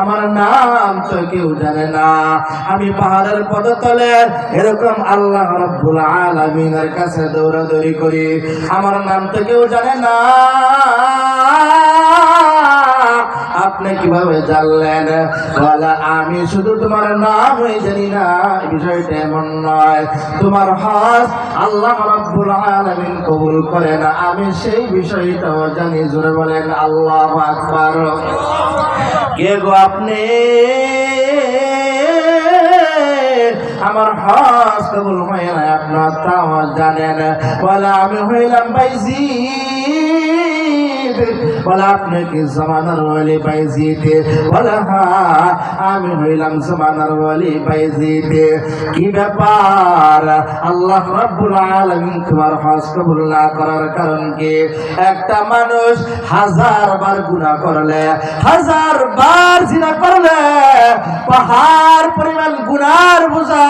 আমার নাম তো কেউ জানে না। আমি পাহাড়ের পদতলে, এরকম আল্লাহ রব্বুল আলামিনের কাছে দৌড়াদৌড়ি করি। আমার নাম তো কেউ জানে না। আপনি কীভাবে জানলেন? বলে, আমি শুধু তোমার নামই জানি না বিষয়টা এমন নয়। তোমার হজ আল্লাহ রাব্বুল আলামিন কবুল করে না আমি সেই বিষয়টাও জানি, জোরে বলেন, আল্লাহ আকবার। কে গো আপনি? আমার হজ কবুল হয় না আপনার তাও জানেন। বলে, আমি হইলাম পাইছি বলে আপনি কি জমানার ওয়ালি আমি হইলাম ওয়ালি কি ব্যাপার? আল্লাহ রাব্বুল আলামিন তোমার কবুল না করার কারণ কি? একটা মানুষ হাজার বার গুনাহ করলে, হাজার বার জিনা করলে, পাহাড় পরিমাণ গুনার বোঝা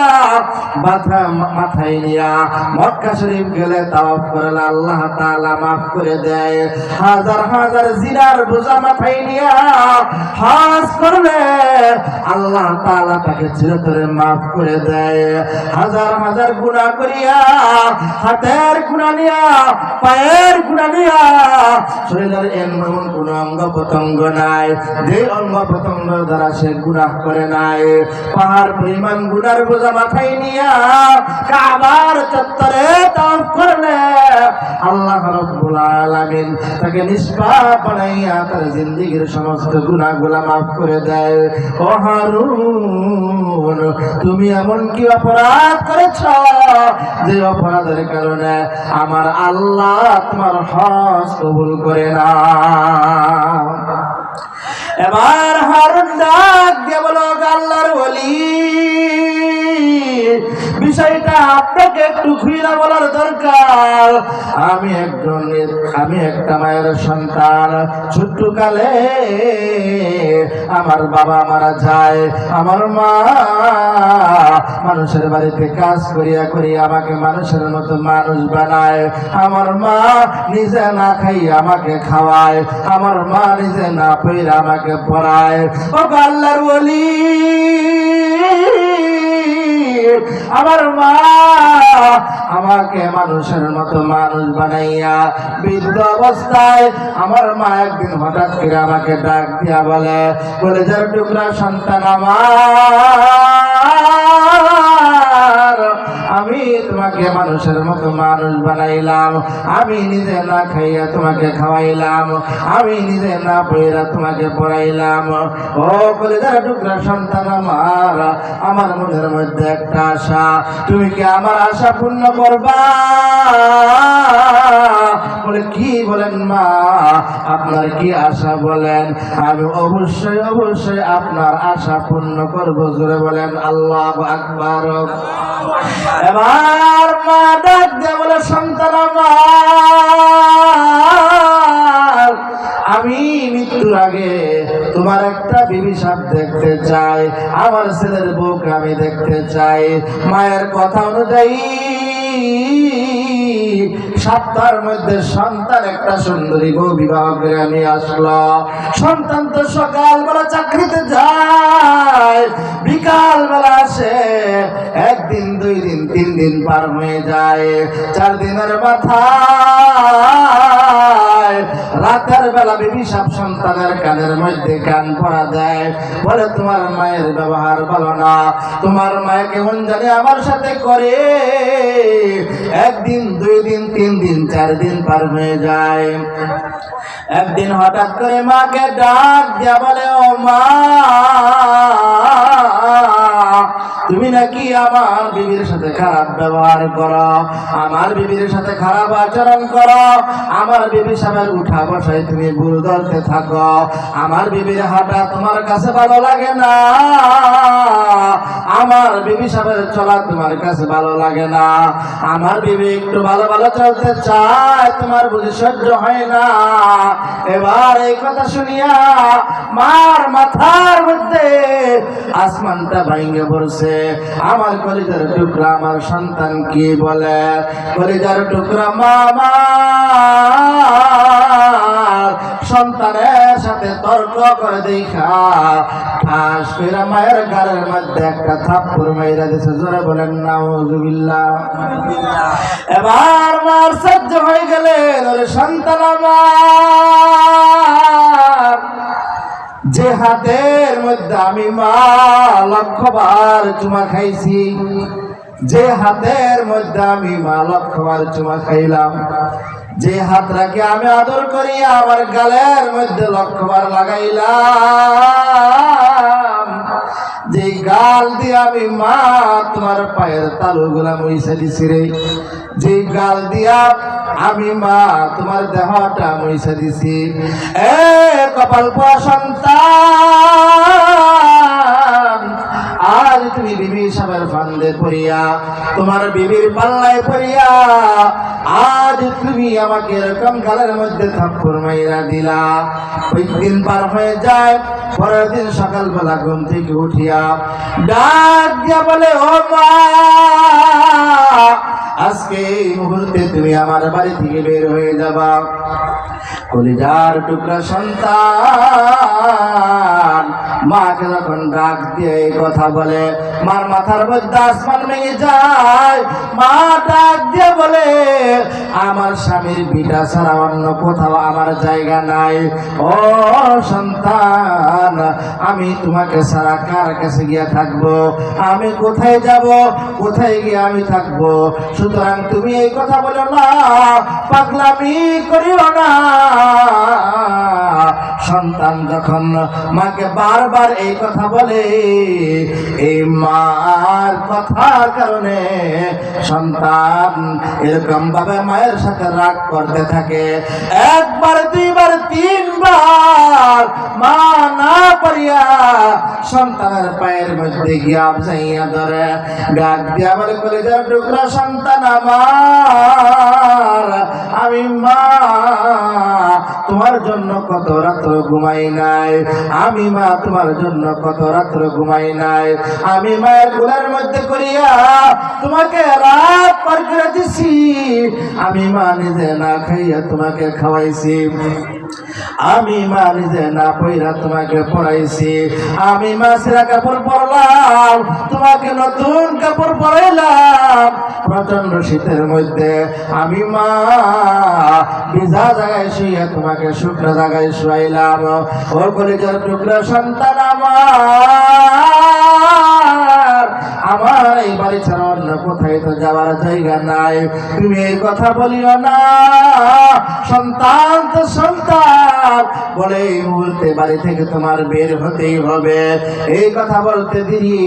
মাথা, মাথায় নিয়া মক্কা শরীফ গেলে তাওয়াফ করলে আল্লাহ তাআলা মাফ করে দেয়। হাজার হাজার জিনার বোঝা মাথায় নিয়া হাজ করলে আল্লাহ তাআলা তাকে চিরতরে মাফ করে দেয়। হাজার হাজার গুনাহ করিয়া, হাতের গুনাহ নিয়া, পায়ের গুনাহ নিয়া, শরীরের এমন কোন অঙ্গ প্রত্যঙ্গ নাই। যে অঙ্গ প্রত্যঙ্গ দ্বারা সে গুনাহ করে নাই। পাহাড় পরিমাণ গুনার বোঝা মাথায় নিয়া কাবার চত্বরে তাওয়াফ করলে আল্লাহ রাব্বুল আলামিন তাকে জিন্দেগীর সমস্ত মাফ করে দেয়। ও হারুন, তুমি এমন কি অপরাধ করেছ যে অপরাধের কারণে আমার আল্লাহ তোমার হজ কবুল করে না? এবার হারুন ডাক দিয়ে বলো আল্লাহর বলি বিষয়টা আপনাকে একটু খুইলা বলার দরকার। আমি একজন আমি একটা মায়ের সন্তান। ছোট্ট কালে আমার বাবা মারা যায়। আমার মা মানুষের বাড়িতে কাজ করিয়া করিয়া আমাকে মানুষের মতো মানুষ বানায়। আমার মা নিজে না খাই আমাকে খাওয়ায়। আমার মা নিজে না পইরা আমাকে পড়ায়। ও আল্লাহর বলি আমার মা আমাকে মানুষের মতো মানুষ বানাইয়া বৃদ্ধ অবস্থায় আমার মা একদিন হঠাৎ করে আমাকে ডাক দিয়া বলে বলে, যার টুকরা সন্তান আমার। মানুষের মতো মানুষ বানাইলাম। আমি নিজে না খাইয়া তোমাকে খাওয়াইলাম। আমি নিজে না পড়া তোমাকে পড়াইলাম। ও কলেজার টুকরা সন্তান আমার আমার মনের মধ্যে একটা আশা। তুমি কি আমার আশা পূর্ণ করবা? বলে কি বলেন মা? আপনার কি আশা বলেন? আমি অবশ্যই অবশ্যই আপনার আশা পূর্ণ করব, জোরে বলেন, আল্লাহ আকবার। এবার মা ডাক বলে, সন্তান আমি মৃত্যুর আগে তোমার একটা বিবি সাপ দেখতে চাই, আমার ছেলের বুক আমি দেখতে চাই। মায়ের কথা অনুযায়ী সপ্তাহের মধ্যে সন্তান, একটা সুন্দরী বউ বিবাহ করে নিয়ে আসলো। সন্তান তো সকালবেলা চাকরিতে যায়, বিকালবেলা আসে, একদিন, দুই দিন, তিন দিন পার হয়ে যায়। চার দিনের মাথায় রাতের বেলা বিবি সব সন্তানের কানের মধ্যে কান পড়া দেয়। বলে, তোমার মায়ের ব্যবহার ভালো না। তোমার মায়ে কেমন জানে আমার সাথে করে। একদিন, দুই দিন, তিন দিন, চার দিন পার হয়ে যায়। একদিন হঠাৎ করে মাকে ডাক দিয়া বলে, ও মা, তুমি নাকি আমার বিবির সাথে খারাপ ব্যবহার করো, আমার বিবির সাথে খারাপ আচরণ করো, আমার বিবি সাহেবের উঠা বসায় তুমি ভুল ধরতে থাকো, আমার বিবির হাঁটা তোমার কাছে ভালো লাগে না, আমার বিবি সাহেবের চলা তোমার কাছে ভালো লাগে না, আমার বিবি একটু ভালো ভালো চলতে চায়, তোমার বুঝি সহ্য হয় না, এবার এই কথা শুনিয়া মার মাথার মধ্যে আসমানটা ভাঙ্গে পড়ছে, আমার কলিজার টুকরা আমার সন্তান কি বলে? কলিজার টুকরা মামা, সন্তানের সাথে তর্ক করে দেখা। মায়ের গালের মধ্যে একটা থাপ্পড় মাইরা দিছে, জোরে বলেন, নাউজুবিল্লাহ। এবার মার সহ্য হয়ে গেলেন ওরে সন্তান আমার। যে হাতের মধ্যে আমি মা, লক্ষ্যবার চুমা খাইছি। যে হাতের মধ্যে আমি মা লক্ষবার চুমা খাইলাম, যে হাতটাকে আমি আদর করি আমার গালের মধ্যে লক্ষবার লাগাইলাম যে গাল দিয়ে আমি মা তোমার পায়ের তালুগুলা মুইসা দিছি রে যে গাল দিয়া আমি মা তোমার দেহটা মুইসা দিছি। এ কপাল সন্তান! ফান্দে পড়িয়া তোমার বিবির পাল্লায় পড়িয়া, আজ তুমি আমাকে এরকম গালের মধ্যে থাপ্পড় মাইরা দিলা। ওই দিন পার হয়ে যায়, পরের দিন সকালবেলা ঘুম থেকে উঠিয়া ডাক দিয়া বলে, ও মা, আজকে এই মুহূর্তে তুমি আমার বাড়ি থেকে বের হয়ে যাবা। কলিজার টুকরা সন্তান মাকে যখন ডাক দিয়ে এই কথা বলে, মার মাথার মধ্যে আসমান ভেঙে যায়। মা ডাক দিয়ে বলে, আমার স্বামীর বিটা ছাড়া অন্য কোথাও আমার জায়গা নাই। ও সন্তান, আমি তোমাকে ছাড়া কার কাছে গিয়ে থাকব? আমি কোথায় যাব? কোথায় গিয়ে আমি থাকব? সুতরাং তুমি এই কথা বলো না, পাগলামি করিও না। সন্তান যখন মাকে বারবার এই কথা বলে এই মার কথার কারণে সন্তান এরকম ভাবে মায়ের সাথে রাগ করতে থাকে। একবার, দুইবার, তিনবার মা না পারিয়া সন্তানের পায়ের মধ্যে গিয়া যাইয়া ধরে। ডাক দিয়া বলে করে যা টুকরা সন্তান আমার, আমি মা তোমার জন্য কত রাত্র ঘুমাই নাই? আমি মা, তোমার জন্য কত রাত্র ঘুমাই নাই? আমি মায়েরগুলার মধ্যে করিয়া তোমাকে রাত পার করে দিছি। আমি মা নিজে না খাইয়া তোমাকে খাওয়াইছি। আমি মা নিজে না পইরা তোমাকে পড়াইছি। আমি মা সেরা কাপড় পরলাম, তোমাকে নতুন কাপড় পরাইলাম। প্রচণ্ড শীতের মধ্যে আমি মা ভিজা জায়গায় শুয়ে তোমাকে শুকনো জায়গায় শুয়াইলাম। ও কলিজার টুকরা সন্তান আমার। আমার এই বাড়ি ছাড়া অন্য কোথায় তো যাওয়ার জায়গা নাই। তুমি এই কথা বলিও না। সন্তান তো সন্তান, বলে এই মুহূর্তে বাড়ি থেকে তোমার বের হতেই হবে। এই কথা বলতে দিদি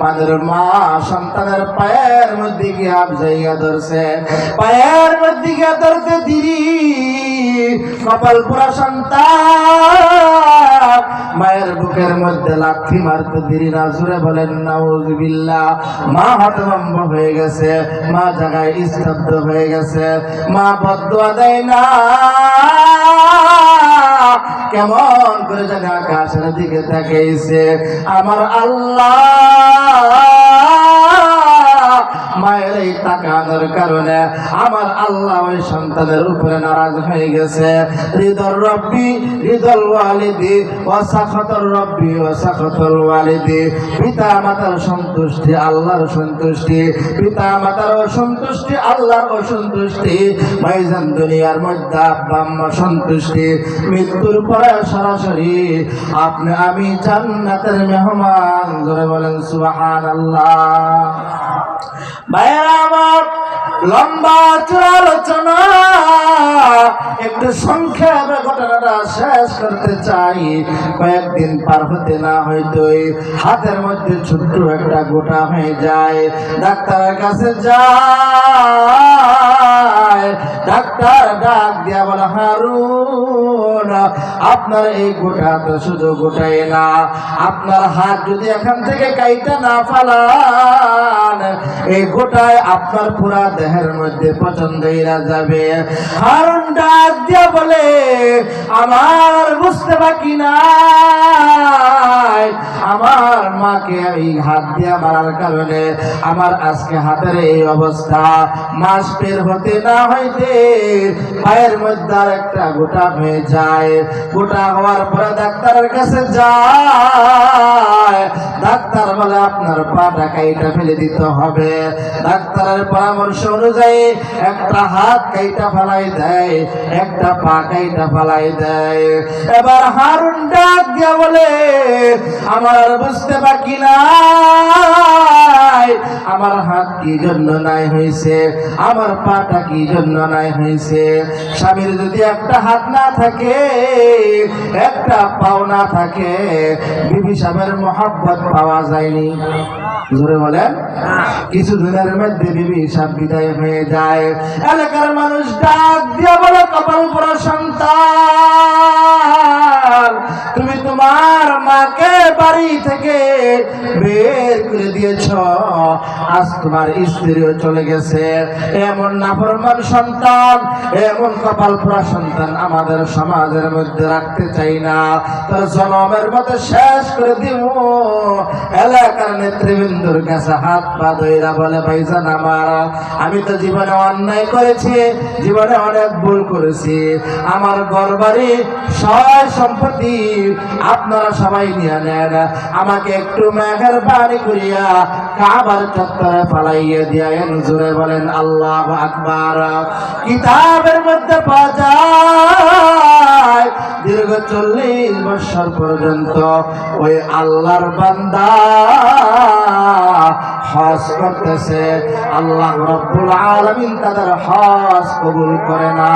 মাদের মা সন্তানের পায়ের মধ্যে গিয়ে জায়গা ধরছে। পায়ের মধ্যে গিয়ে ধরতে দিদি কপাল পুরা সন্তান। মায়ের বুকের মধ্যে লাথি মারতে দিদি না জুড়ে বলেন, নাউজুবিল্লাহ। মা হতভম্ব হয়ে গেছে, মা জায়গায় স্তব্ধ হয়ে গেছে। মা বদুয়া দেয় না। কেমন করে জানে আকাশের দিকে তাকিয়েছে আমার আল্লাহ মায়ের এই তাকানোর কারণে আমার আল্লাহ ওই সন্তানের উপরে নারাজ হয়ে গেছে। হৃদর রব্বি হৃদল ওয়ালিদি, ওয়াসাখতর রব্বি ওয়াসাখতর ওয়ালিদি। পিতা মাতার সন্তুষ্টি আল্লাহর সন্তুষ্টি পিতা মাতার অসন্তুষ্টি আল্লাহর অসন্তুষ্টি। ভাইজান দুনিয়ার মধ্যে আব্বা সন্তুষ্টি। মৃত্যুর পরে সরাসরি আপনি আমি জান্নাতের মেহমান। ধরে বলেন, সুবহানাল্লাহ। লম্বা আলোচনা, একটু ঘটনাটা শেষ করতে চাই। কয়েকদিন পার হতে না হাতের মধ্যে ছোট্ট একটা গোটা হয়ে যায়। ডাক্তারের কাছে যা ডাক্তার ডাক দিয়া বলে, হারুন, আপনার এই গোটা তো শুধু গোটাই না। আপনার হাত যদি এখান থেকে কাইটা না ফালান, এই গোটায় আপনার পুরা দেহের মধ্যে পছন্দ হইরা যাবে। হারুন ডাক দিয়া বলে, আমার বুঝতে বাকি নাই। আমার মাকে এই হাত দিয়া মারার কারণে আমার আজকে হাতের এই অবস্থা। মাস বের হতে না একটা ডাক্তার বলে, আপনার পাটা কাইটা ফেলে দিতে হবে। ডাক্তারের পরামর্শ অনুযায়ী একটা হাত কাইটা ফেলাই দেয়, একটা পা কাইটা ফেলাই দেয়। এবার হারুন ডাক বলে, আমার বুঝতে বাকি নাই। আমার হাত কি জন্য নাই হয়েছে আমার পাটা কি জন্য নাই হয়েছে স্বামীর যদি একটা হাত না থাকে, একটা পাও না থাকে, বিবি সাহেবের মহাব্বত পাওয়া যায়নি। জোরে বলেন? কিছু দিনের মধ্যে বিবি সাহেব বিদায় হয়ে যায়। এলাকার মানুষ ডাক দিয়ে বলে, কপাল পরা সন্তান, তুমি তোমার মাকে বাড়ি থেকে বের করে দিয়েছ। আজ তোমার স্ত্রীও চলে গেছে। এমন নাফরমান সন্তান। এমন কপাল পোড়া সন্তান আমাদের সমাজের মধ্যে রাখতে চাই না। তার জনমের মতো শেষ করে দিব এলাকার নেতৃবৃন্দর কাছে হাত পা দইরা বলে, ভাইজান আমার, আমি তো জীবনে অন্যায় করেছি, জীবনে অনেক ভুল করেছি। আমার ঘর সয় সম্পত্তি আপনারা সবাই নিয়ে নেন। আমাকে একটু মেঘের বাড়ি করিয়া কাবার চত্বরে ফালাইয়া দিয়েন জোরে বলেন, আল্লাহ আকবার। কিতাবের মধ্যে পাওয়া দীর্ঘ চল্লিশ বছর পর্যন্ত ওই আল্লাহর বান্দা হজ করতেছে। আল্লাহ রব্বুল আলমিন তাদের হস কবুল করে না।